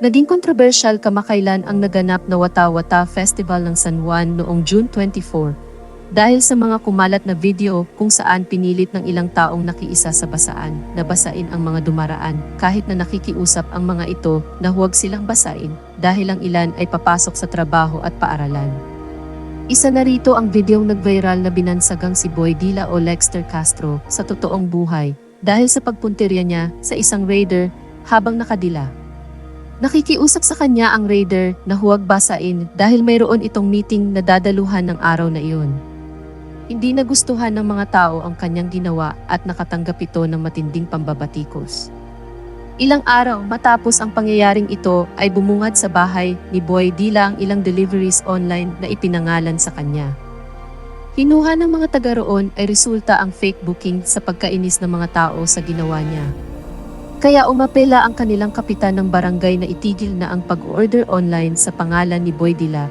Naging kontrobersyal kamakailan ang naganap na Wata-Wata Festival ng San Juan noong June 24 dahil sa mga kumalat na video kung saan pinilit ng ilang taong nakiisa sa basaan na basain ang mga dumaraan kahit na nakikiusap ang mga ito na huwag silang basain dahil ang ilan ay papasok sa trabaho at paaralan. Isa na rito ang videong nag-viral na binansagang si Boy Dila o Lexter Castro sa totoong buhay dahil sa pagpuntirya niya sa isang raider habang nakadila. Nakikiusap sa kanya ang raider na huwag basain dahil mayroon itong meeting na dadaluhan ng araw na iyon. Hindi nagustuhan ng mga tao ang kanyang ginawa at nakatanggap ito ng matinding pambabatikos. Ilang araw matapos ang pangyayaring ito ay bumungad sa bahay ni Boy Dila ang ilang deliveries online na ipinangalan sa kanya. Hinuha ng mga taga roon ay resulta ang fake booking sa pagkainis ng mga tao sa ginawa niya. Kaya umapela ang kanilang kapitan ng barangay na itigil na ang pag-order online sa pangalan ni Boy Dila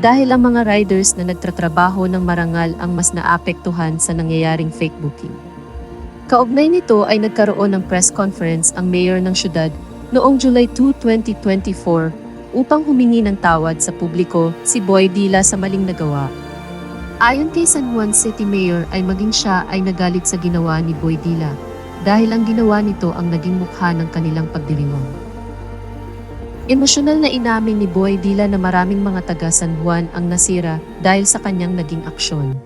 dahil ang mga riders na nagtatrabaho ng marangal ang mas naapektuhan sa nangyayaring fake booking. Kaugnay nito ay nagkaroon ng press conference ang mayor ng syudad noong July 2, 2024 upang humingi ng tawad sa publiko si Boy Dila sa maling nagawa. Ayon kay San Juan City Mayor ay maging siya ay nagalit sa ginawa ni Boy Dila dahil ang ginawa nito ang naging mukha ng kanilang pagdiriwang. Emosyonal na inamin ni Boy Dila na maraming mga taga San Juan ang nasira dahil sa kanyang naging aksyon.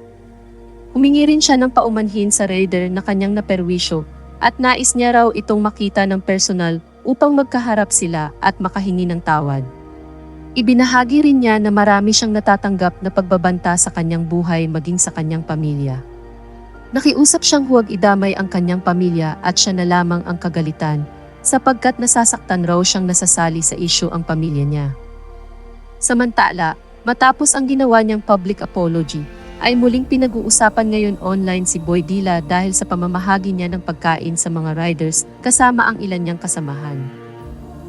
Humingi rin siya ng paumanhin sa raider na kanyang naperwisyo at nais niya raw itong makita ng personal upang magkaharap sila at makahingi ng tawad. Ibinahagi rin niya na marami siyang natatanggap na pagbabanta sa kanyang buhay maging sa kanyang pamilya. Nakiusap siyang huwag idamay ang kanyang pamilya at siya na lamang ang kagalitan sapagkat nasasaktan raw siyang nasasali sa isyu ang pamilya niya. Samantala, matapos ang ginawa niyang public apology, ay muling pinag-uusapan ngayon online si Boy Dila dahil sa pamamahagi niya ng pagkain sa mga riders kasama ang ilan niyang kasamahan.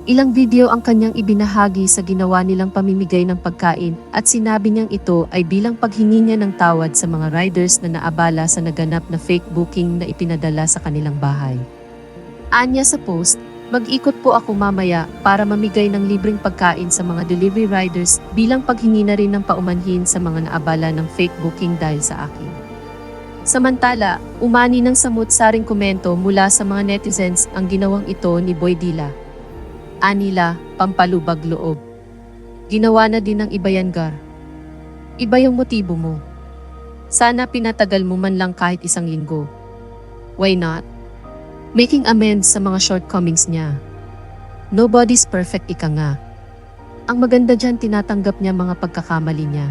Ilang video ang kanyang ibinahagi sa ginawa nilang pamimigay ng pagkain at sinabi niyang ito ay bilang paghingi niya ng tawad sa mga riders na naabala sa naganap na fake booking na ipinadala sa kanilang bahay. Anya sa post, mag-ikot po ako mamaya para mamigay ng libreng pagkain sa mga delivery riders bilang paghingi na rin ng paumanhin sa mga naabala ng fake booking dahil sa akin. Samantala, umani ng samut-saring komento mula sa mga netizens ang ginawang ito ni Boy Dila. Anila, pampalubag loob. Ginawa na din ng iba yan. Iba yung motibo mo. Sana pinatagal mo man lang kahit isang linggo. Why not? Making amends sa mga shortcomings niya. Nobody's perfect ika nga. Ang maganda dyan tinatanggap niya mga pagkakamali niya.